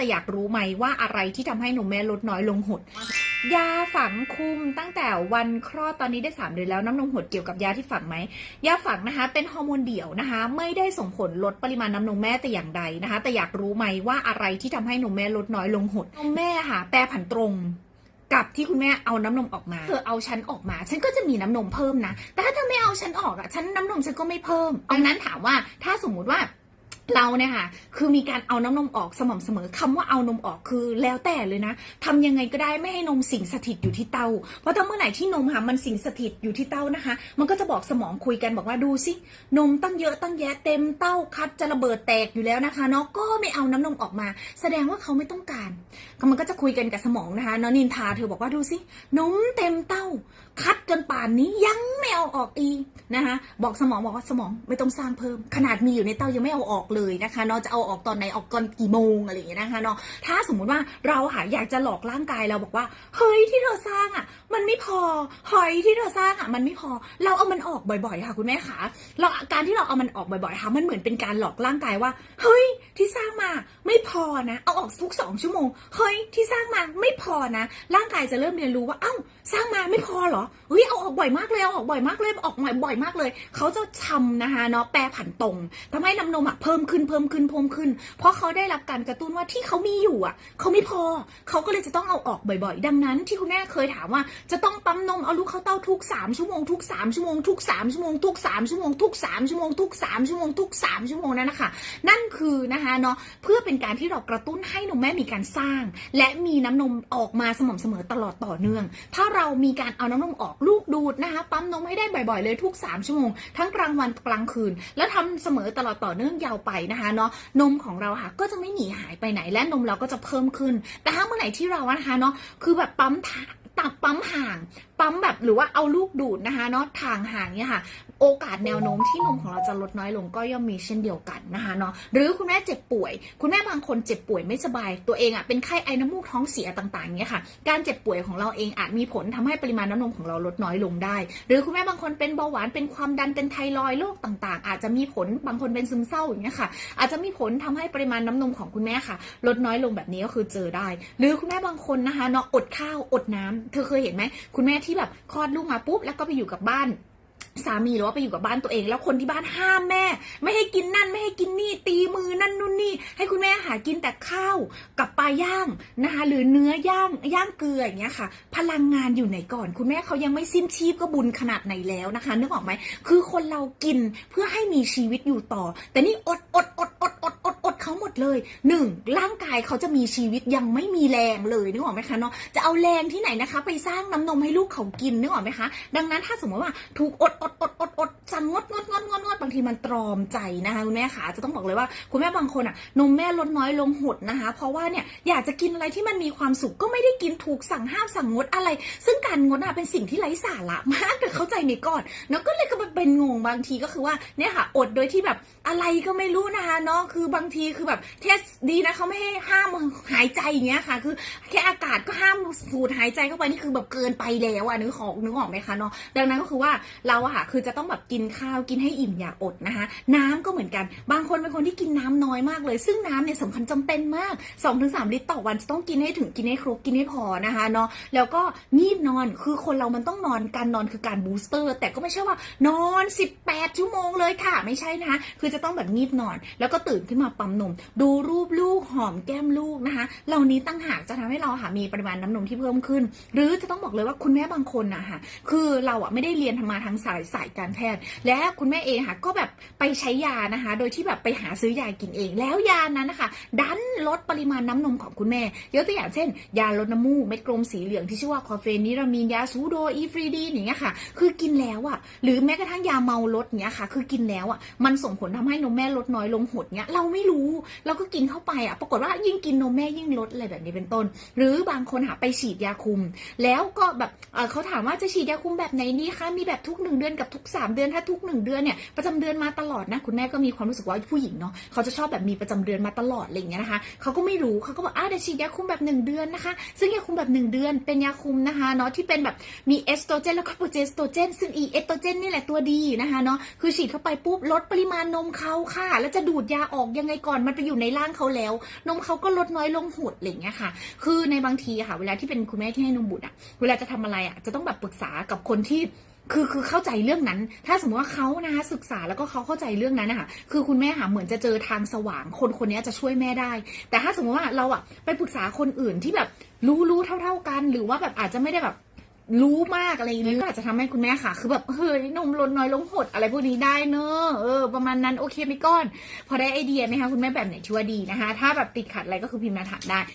แต่อยากรู้ไหมว่าอะไรที่ทำให้นมแม่ลดน้อยลงหด ยาฝังคุมตั้งแต่วันคลอดตอนนี้ได้3เดือนแล้วน้ำนมหดเกี่ยวกับยาที่ฝังไหมยาฝังนะคะ เป็นฮอร์โมนเดี่ยวนะคะ ไม่ได้ส่งผลลดปริมาณน้ำนมแม่แต่อย่างใดนะคะ แต่อยากรู้ไหมว่าอะไรที่ทำให้นมแม่ลดน้อยลงหดนมแม่ค่ะ แปรผันตรงกับที่คุณแม่เอาน้ำนมออกมาเธอเอาฉันออกมา ฉันก็จะมีน้ำนมเพิ่มนะ แต่ถ้าเธอไม่เอาฉันออกอะฉันน้ำนมฉันก็ไม่เพิ่มดังนั้นถามว่าถ้าสมมุติว่า เราเนี่ยค่ะ คือมีการเอาน้ำนมออกสม่ำเสมอคำว่าเอานมออกคือแล้วแต่เลยนะทำยังไงก็ได้ไม่ให้นมสิงสถิตอยู่ที่เตา เพราะถ้าเมื่อไหร่ที่นมค่ะมันสิงสถิตอยู่ที่เต้านะคะ มันก็จะบอกสมองคุยกันบอกว่าดูสินมตั้งเยอะตั้งแยะเต็มเต้าคัดจะระเบิดแตกอยู่แล้วนะคะเนาะก็ไม่เอาน้ำนมออกมา แสดงว่าเขาไม่ต้องการมันก็จะคุยกันกับสมองนะคะเนาะนินทาเธอบอกว่าดูสินมเต็มเต้า คัดจนป่านนี้ยัง เอาออกอีกนะคะบอกสมองบอกว่าสมองไม่ต้องสร้างเพิ่ม ขนาดมีอยู่ในเต้ายังไม่เอาออกเลยนะคะเนาะจะเอาออกตอนไหนออกก่อนกี่โมงอะไรอย่างเงี้ยนะคะเนาะถ้าสมมุติว่าเราหาอยากจะหลอกร่างกายเราบอกว่าเฮ้ยที่เธอสร้างอะ มันไม่พอเฮ้ยที่เธอสร้างอะมันไม่พอเราเอามันออกบ่อยๆค่ะคุณแม่คะเราการที่เราเอามันออกบ่อยๆค่ะมันเหมือนเป็นการหลอกร่างกายว่าเฮ้ยที่สร้างมาไม่พอนะ เอาออกทุกสองชั่วโมงเฮ้ยที่สร้างมาไม่พอนะ ร่างกายจะเริ่มเรียนรู้ว่าเอ้าสร้างมาไม่พอเหรอเฮ้ยเอาออกบ่อยมากเลยเอาออกบ่อยมากากเลยออกบ่อยบ่อยมากเลย เขาจะทำนะคะเนาะแปรผันตรงทำให้น้ำนมอะเพิ่มขึ้นเพิ่มขึ้นเพิ่มขึ้น เพราะเขาได้รับการกระตุ้นว่าที่เขามีอยู่อะเขาไม่พอเขาก็เลยจะต้องเอาออกบ่อยๆ ดังนั้นที่คุณแม่เคยถามว่าจะต้องปั๊มนมเอาลูกเข้าเต้าทุก 3 ชั่วโมงทุก 3 ชั่วโมงทุก 3 ชั่วโมงทุก 3 ชั่วโมงทุก 3 ชั่วโมงทุก 3 ชั่วโมงทุก 3 ชั่วโมงนั่นนะคะนั่นคือนะคะเนาะเพื่อเป็นการที่เรากระตุ้นให้นมแม่มีการสร้าง และมีน้ำนมออกมาสม่ำเสมอตลอดต่อเนื่อง ถ้าเรามีการเอาน้ำนมออกลูกดูดนะคะปั๊มนมให้ได้บ่อยๆเลยทุก 3 ชั่วโมง ทั้งกลางวันกลางคืน แล้วทำเสมอตลอดต่อเนื่องยาวไปนะคะเนาะนมของเราค่ะก็จะไม่หนีหายไปไหนและนมเราก็จะเพิ่มขึ้น แต่ถ้าเมื่อไหร่ที่เรานะคะเนาะคือแบบปั๊มตับปั๊มห่าง ปั๊มแบบหรือว่าเอาลูกดูดนะคะเนาะทางห่างเนี่ยค่ะ โอกาสแนวโน้มที่นมของเราจะลดน้อยลงก็ย่อมมีเช่นเดียวกันนะคะเนาะหรือคุณแม่เจ็บป่วย คุณแม่บางคนเจ็บป่วยไม่สบาย ตัวเองอะเป็นไข้ไอน้ำมูกท้องเสียต่างๆเนี่ยค่ะ การเจ็บป่วยของเราเองอาจมีผลทำให้ปริมาณน้ำนมของเราลดน้อยลงได้ หรือคุณแม่บางคนเป็นเบาหวานเป็นความดันเป็นไทรอยโรคต่างๆ อาจจะมีผลบางคนเป็นซึมเศร้าอย่างเงี้ยค่ะ อาจจะมีผลทำให้ปริมาณน้ำนมของคุณแม่ค่ะ ลดน้อยลงแบบนี้ก็คือเจอได้ หรือคุณแม่บางคนนะคะเนาะอดข้าวอดน้ำเธอเคยเห็นไหมคุณแม่ที่แบบคลอดลูกมาปุ๊บแล้วก็ไปอยู่กับบ้านสามีหรือว่าไปอยู่กับบ้านตัวเอง แล้วคนที่บ้านห้ามแม่ ไม่ให้กินนั่นไม่ให้กินนี่ตีมือนั่นนู่นนี่ ให้คุณแม่หากินแต่ข้าวกับปลาย่างนะคะหรือเนื้อย่างย่างเกลืออย่างเงี้ยค่ะ พลังงานอยู่ไหนก่อน คุณแม่เขายังไม่สิ้นชีพก็บุญขนาดไหนแล้วนะคะนึกออกไหมคือคนเรากินเพื่อให้มีชีวิตอยู่ต่อ แต่นี่อดอดอดอดอดอดอดเขาหมดเลยหนึ่งร่างกายเขาจะมีชีวิตยังไม่มีแรงเลยนึกออกไหมคะเนาะจะเอาแรงที่ไหนนะคะ ไปสร้างน้ำนมให้ลูกเขากินนึกออกไหมคะ ดังนั้นถ้าสมมติว่าถูกอดอดอดอดอดสั่งงดงดงดงดงดบางทีมันตรอมใจนะคะคุณแม่ขาจะต้องบอกเลยว่าคุณแม่บางคนอะนมแม่ลดน้อยลงหดนะคะ เพราะว่าเนี่ยอยากจะกินอะไรที่มันมีความสุขก็ไม่ได้กินถูกสั่งห้ามสั่งงดอะไร ซึ่งการงดอะเป็นสิ่งที่ไร้สาระมากแต่เข้าใจไหมก่อนเนาะก็เลยก็เป็นงงบางทีก็คือว่าเนี่ยค่ะ อดโดยที่แบบอะไรก็ไม่รู้นะคะเนาะคือบางทีคือแบบเทสดีนะเขาไม่ให้ห้ามหายใจอย่างเงี้ยค่ะ คือแค่อากาศก็ห้ามสูดหายใจเข้าไปนี่คือแบบเกินไปแล้วอะนึกของนึกออกไหมคะเนาะดังนั้นก็คือว่าเราอะค่ะคือจะต้องแบบกินข้าวกินให้อิ่มอย่าอดนะคะ น้ำก็เหมือนกัน บางคนเป็นคนที่กินน้ำน้อยมากเลย ซึ่งน้ำเนี่ยสำคัญจำเป็นมาก 2-3 ลิตรต่อวันจะต้องกินให้ถึงกินให้ครบกินให้พอนะคะเนาะแล้วก็งีบนอนคือคนเรามันต้องนอนการนอนคือการบูสเตอร์ แต่ก็ไม่ใช่ว่านอน 18 ชั่วโมงเลยค่ะ ไม่ใช่นะคะคือจะต้องแบบงีบนอน แล้วก็ตื่นขึ้นมาปั๊มนมดูรูปลูกหอมแก้มลูกนะคะ เหล่านี้ตั้งหากจะทำให้เราหามีปริมาณน้ำนมที่เพิ่มขึ้น หรือจะต้องบอกเลยว่าคุณแม่บางคนนะคะคือเราอะไม่ได้เรียนทำมาทางสายสายการแพทย์ และคุณแม่เองค่ะก็แบบไปใช้ยานะคะ โดยที่แบบไปหาซื้อยากินเอง แล้วยานั้นนะคะ ดันลดปริมาณน้ำนมของคุณแม่ยกตัวอย่างเช่น ยาลดน้ำมูกเม็ดกลมสีเหลืองที่ชื่อว่าคอเฟนิรามีนยาซูโดอีฟรีดีนอย่างเงี้ยค่ะ คือกินแล้วอะหรือแม้กระทั่งยาเมาลดเงี้ยค่ะ คือกินแล้วอะมันส่งผลทำให้นมแม่ลดน้อยลงหดเงี้ยเราไม่รู้เราก็กินเข้าไปอะปรากฏว่ายิ่งกินนมแม่ยิ่งลดอะไรแบบนี้เป็นต้น หรือบางคนหาไปฉีดยาคุม แล้วก็แบบเขาถามว่าจะฉีดยาคุมแบบไหนดีคะมีแบบทุกหนึ่งเดือนกับทุกสามเดือนถ้าทุกหนึ่งเดือนเนี่ยประจำเดือนมาตลอดนะคุณแม่ก็มีความรู้สึกว่าผู้หญิงเนาะเขาจะชอบแบบมีประจำเดือนมาตลอดอะไรอย่างเงี้ยนะคะเขาก็ไม่รู้เขาก็บอกอ่าเดี๋ยวฉีดยาคุมแบบหนึ่งเดือนนะคะ ซึ่งยาคุมแบบหนึ่งเดือนเป็นยาคุมนะคะเนาะที่เป็นแบบมีเอสโตรเจนแล้วก็โปรเจสโตรเจนซึ่งอีเอสโตรเจนนี่แหละตัวดีนะคะเนาะคือฉีดเข้าไปปุ๊บลดปริมาณนมเขาค่ะ แล้วจะดูดยาออกยังไงก่อนอนมันไปอยู่ในร่างเขาแล้ว นมเขาก็ลดน้อยลงหดอะไรเงี้ยค่ะ คือในบางทีค่ะ เวลาที่เป็นคุณแม่ที่ให้นมบุตรอะเวลาจะทำอะไรอะจะต้องแบบปรึกษากับคนที่คือคือเข้าใจเรื่องนั้น ถ้าสมมติว่าเขานะคะศึกษาแล้วก็เขาเข้าใจเรื่องนั้นนะคะคือคุณแม่ค่ะเหมือนจะเจอทางสว่าง คนคนนี้จะช่วยแม่ได้ แต่ถ้าสมมติว่าเราอะไปปรึกษาคนอื่นที่แบบรู้รู้เท่าเท่าๆกัน หรือว่าแบบอาจจะไม่ได้แบบ รู้มากอะไรนี้ก็อาจจะทำให้คุณแม่ค่ะ คือแบบเฮ้ยนมลดน้อยลงหดอะไรพวกนี้ได้เนอะเออประมาณนั้นโอเคไหมก้อน พอได้ไอเดียไหมคะคุณแม่แบบไหนที่ว่าดีนะคะ ถ้าแบบติดขัดอะไรก็คือพิมพ์มาถามได้